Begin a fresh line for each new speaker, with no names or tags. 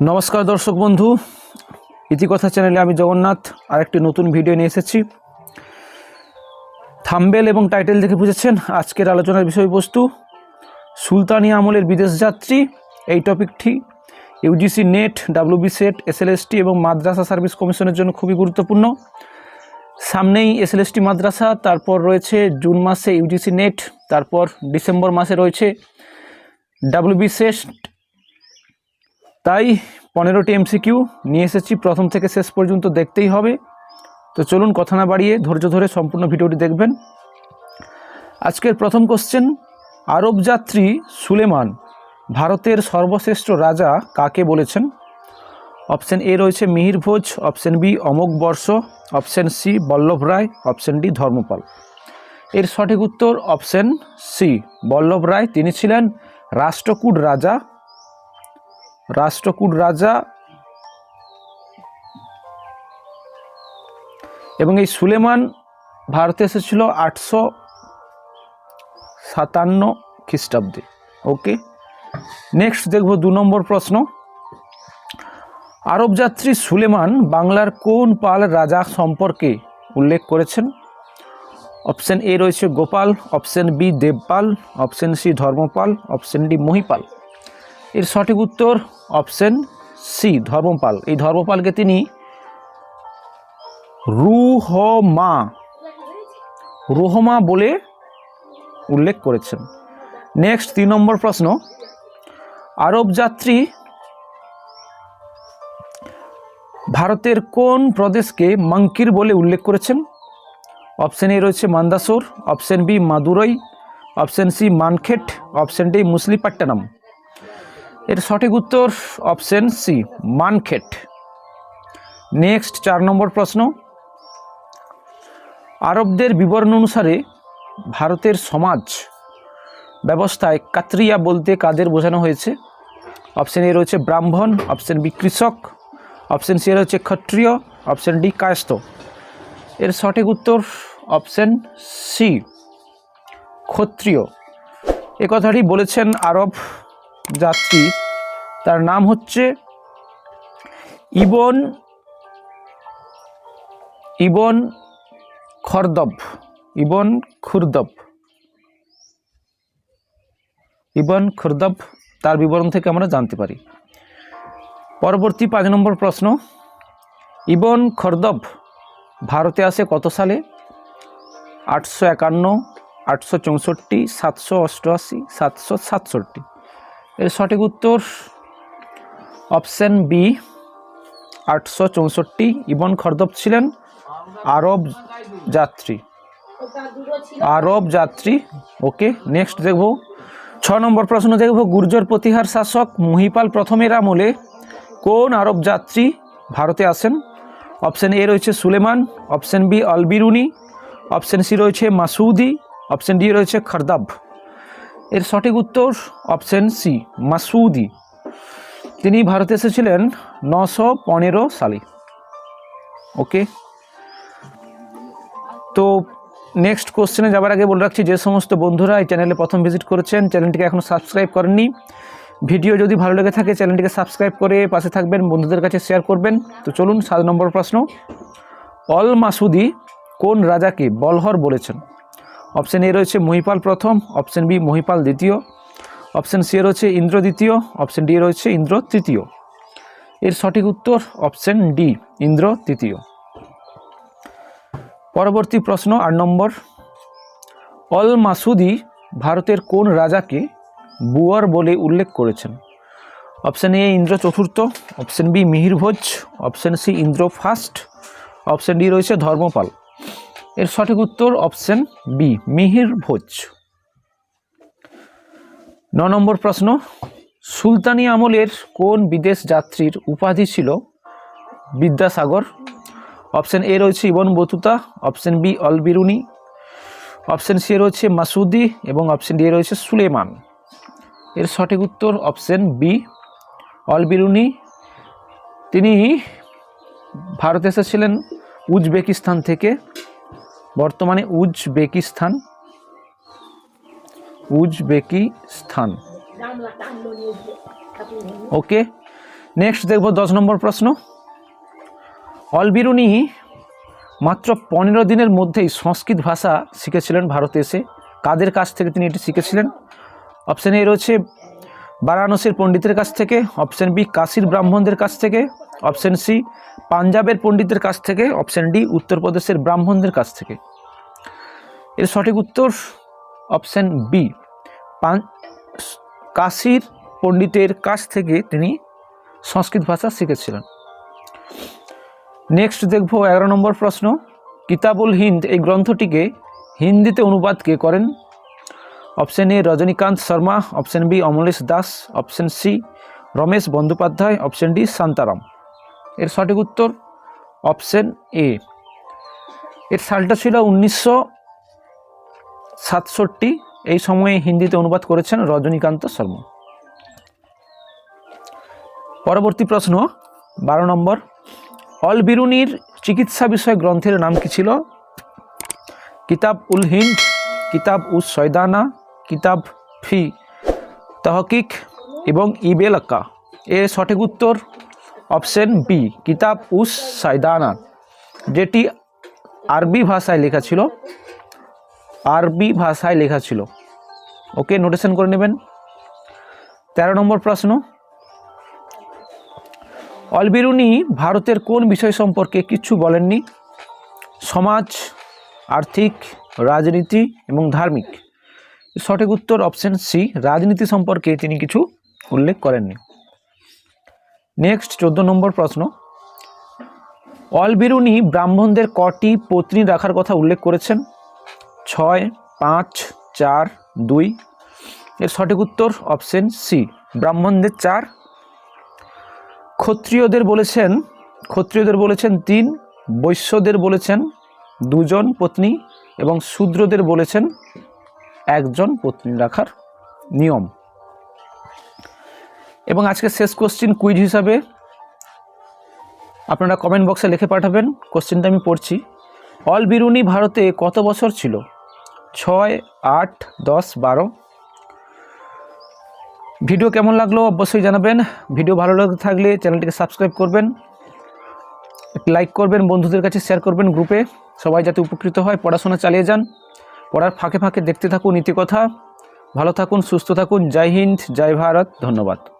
নমস্কার দর্শক বন্ধু। ইতিকথা চ্যানেলে আমি জগন্নাথ, আরেকটি নতুন ভিডিও নিয়ে এসেছি। থাম্বেল এবং টাইটেল দেখে বুঝেছেন আজকের আলোচনার বিষয়বস্তু। সুলতানি আমলের বিদেশ যাত্রী, এই টপিকটি UGC NET, WB SET, SLST এবং মাদ্রাসা সার্ভিস কমিশনের জন্য খুবই গুরুত্বপূর্ণ। সামনেই এসএলএসটি মাদ্রাসা, তারপর রয়েছে জুন মাসে ইউজিসি নেট, তারপর ডিসেম্বর মাসে রয়েছে ডাব্লিউবি সেট তাই পনেরোটি এমসিকিউ নিয়ে এসেছি। প্রথম থেকে শেষ পর্যন্ত দেখতেই হবে। তো চলুন কথা না বাড়িয়ে ধৈর্য ধরে সম্পূর্ণ ভিডিওটি দেখবেন। আজকের প্রথম কোশ্চেন আরব যাত্রী সুলেমান, ভারতের সর্বশ্রেষ্ঠ রাজা কাকে বলেছেন? অপশন এ রয়েছে মিহির ভোজ option B Amoghavarsha option C Vallabh Ray option D Dharmapal. এর সঠিক উত্তর অপশন সি বল্লভ রায়। তিনি ছিলেন রাষ্ট্রকূট রাজা রাষ্ট্রকূট রাজা এবং এই সুলেমান ভারতে এসেছিল আটশো সাতান্ন খ্রিস্টাব্দে। ওকে? নেক্সট দেখব দু নম্বর প্রশ্ন। আরব যাত্রী সুলেমান বাংলার কোন পাল রাজা সম্পর্কে উল্লেখ করেছেন? অপশন এ রয়েছে Gopal option B Devpal option C Dharmapal option D Mahipal. এর সঠিক উত্তর অপশন সি ধর্মপাল। এই ধর্মপালকে তিনি রুহমা রুহমা বলে উল্লেখ করেছেন। নেক্সট তিন নম্বর প্রশ্ন। আরব যাত্রী ভারতের কোন প্রদেশকে মাঙ্কির বলে উল্লেখ করেছেন? অপশন এ রয়েছে Mandsaur, option B Madurai, option C Manyakheta, option D Masulipatnam. এর সঠিক উত্তর অপশন সি, মানখেট। নেক্সট চার নম্বর প্রশ্ন। আরবদের বিবরণ অনুসারে ভারতের সমাজ ব্যবস্থায় কাত্রিয়া বলতে কাদের বোঝানো হয়েছে? অপশন এ রয়েছে ব্রাহ্মণ, অপশন বি কৃষক, অপশন সি রয়েছে ক্ষত্রিয়, অপশন ডি কায়স্থ। এর সঠিক উত্তর অপশন সি, ক্ষত্রিয়। এ কথাটি বলেছেন আরব যাত্রী তার নাম হচ্ছে ইবন ইবন খরদব, ইবন খুরদব। ইবন খুরদব, তার বিবরণ থেকে আমরা জানতে পারি। পরবর্তী পাঁচ নম্বর প্রশ্ন, ইবন খরদব ভারতে আসে কত সালে? আটশো একান্ন, আটশো চৌষট্টি, সাতশো অষ্টআশি, সাতশো সাতষট্টি। এর সঠিক উত্তর অপশন বি আটশো চৌষট্টি। ইবন খরদব ছিলেন আরব যাত্রী। আরব যাত্রী। ওকে নেক্সট দেখব। ছ নম্বর প্রশ্ন দেখব। গুর্জর প্রতিহার শাসক মহিপাল প্রথমের আমলে কোন আরব যাত্রী ভারতে আসেন? অপশন এ রয়েছে Sulaiman, option B Alberuni option C রয়েছে মাসুদি অপশন ডি রয়েছে খরদাব। এর সঠিক উত্তর অপশন সি মাসুদি তিনি ভারতে এসেছিলেন নশো পনেরো সালে। ওকে? তো নেক্সট কোশ্চেনে যাবার আগে বলে রাখছি, যে সমস্ত বন্ধুরা এই চ্যানেলে প্রথম ভিজিট করেছেন চ্যানেলটিকে এখনও সাবস্ক্রাইব করেননি। ভিডিও যদি ভালো লেগে থাকে চ্যানেলটিকে সাবস্ক্রাইব করে পাশে থাকবেন, বন্ধুদের কাছে শেয়ার করবেন। তো চলুন, সাত নম্বর প্রশ্ন। অল মাসুদি কোন রাজাকে বলহর বলেছেন? অপশন এ রয়েছে মহিপাল প্রথম অপশান বি মহিপাল দ্বিতীয়। অপশন সি রয়েছে ইন্দ্র দ্বিতীয়, অপশন ডি রয়েছে ইন্দ্র তৃতীয়। এর সঠিক উত্তর অপশন ডি, ইন্দ্র তৃতীয়। পরবর্তী প্রশ্ন আট নম্বর। অল মাসুদি ভারতের কোন রাজাকে বুয়ার বলে উল্লেখ করেছেন? অপশান এ ইন্দ্র চতুর্থ, option B Mihir Bhoj option C Indra first, option D রয়েছে ধর্মপাল। এর সঠিক উত্তর অপশন বি মিহির ভোজ ন নম্বর প্রশ্ন, সুলতানি আমলের কোন বিদেশ যাত্রীর উপাধি ছিল? বিদ্যাসাগর, অপশন এ রয়েছে Ibn Battuta, option B Alberuni, option C রয়েছে মাসুদি এবং অপশন ডি রয়েছে সুলেমান। এর সঠিক উত্তর অপশন বি অলবিরুনি। তিনি ভারতে এসেছিলেন উজবেকিস্তান থেকে, বর্তমানে উজবেকিস্তান। উজবেকিস্তান ওকে নেক্সট দেখব দশ নম্বর প্রশ্ন। অলবিরুনি মাত্র পনেরো দিনের মধ্যেই সংস্কৃত ভাষা শিখেছিলেন ভারতে এসে। কাদের কাছ থেকে তিনি এটি শিখেছিলেন? অপশান এ রয়েছে বারাণসীর পণ্ডিতের কাছ থেকে অপশান বি কাশীর ব্রাহ্মণদের কাছ থেকে অপশান সি পাঞ্জাবের পণ্ডিতের কাছ থেকে অপশান ডি উত্তরপ্রদেশের ব্রাহ্মণদের কাছ থেকে। এর সঠিক উত্তর অপশান বি পান কাশীর পণ্ডিতের কাছ থেকে তিনি সংস্কৃত ভাষা শিখেছিলেন। নেক্সট দেখব এগারো নম্বর প্রশ্ন, কিতাবুল হিন্দ এই গ্রন্থটিকে হিন্দিতে অনুবাদ কে করেন? Option A Rajanikanta Sharma, option B Amalesh Das, option C Ramesh Bandyopadhyay, option D Shantaram. এর সঠিক উত্তর অপশন এ এর সালটা ছিল উনিশশো সাতষট্টি, এই সময়ে হিন্দিতে অনুবাদ করেছেন রজনীকান্ত শর্মা। পরবর্তী প্রশ্ন, বারো নম্বর, অল বিরুনির চিকিৎসা বিষয় গ্রন্থের নাম কি ছিল? কিতাব উল হিন্দ, কিতাব উস সয়দানা, কিতাব ফি তহকিক এবং ইবেলাক্কা এর সঠিক উত্তর অপশন বি কিতাব উস সাইদানা যেটি আরবি ভাষায় লেখা ছিল। আরবি ভাষায় লেখা ছিল। ওকে নোটেশন করে নেবেন। তেরো নম্বর প্রশ্ন। অলবিরুনি ভারতের কোন বিষয় সম্পর্কে কিছু বলেননি? সমাজ, আর্থিক, রাজনীতি এবং ধার্মিক। সঠিক উত্তর অপশন সি রাজনীতি সম্পর্কে তিনি কিছু উল্লেখ করেননি। নেক্সট চোদ্দ নম্বর প্রশ্ন। অলবিরুনি ব্রাহ্মণদের কটি পত্নী রাখার কথা উল্লেখ করেছেন? ছয়, পাঁচ, চার, দুই। এর সঠিক উত্তর অপশন সি ব্রাহ্মণদের চার। ক্ষত্রিয়দের বলেছেন ক্ষত্রিয়দের বলেছেন তিন, বৈশ্যদের বলেছেন দুজন পত্নী এবং শূদ্রদের বলেছেন একজন পত্নী রাখার নিয়ম। এবং আজকে শেষ কোশ্চিন কুইজ হিসাবে আপনারা কমেন্ট বক্সে লিখে পাঠাবেন। কোশ্চিনটা আমি পড়ছি। অল বিরুনি ভারতে কত বছর ছিল? ছয় আট দশ বারো। ভিডিও কেমন লাগল অবশ্যই জানাবেন। ভিডিও ভালো লাগতে থাকলে চ্যানেলটিকে সাবস্ক্রাইব করবেন লাইক করবেন, বন্ধুদের কাছে শেয়ার করবেন গ্রুপে। সবাই যাতে উপকৃত হয়, পড়াশোনা চালিয়ে যান। পড়ার ফাঁকে ফাঁকে দেখতে থাকুন নীতিকথা। ভালো থাকুন, সুস্থ থাকুন। জয় হিন্দ, জয় ভারত। ধন্যবাদ।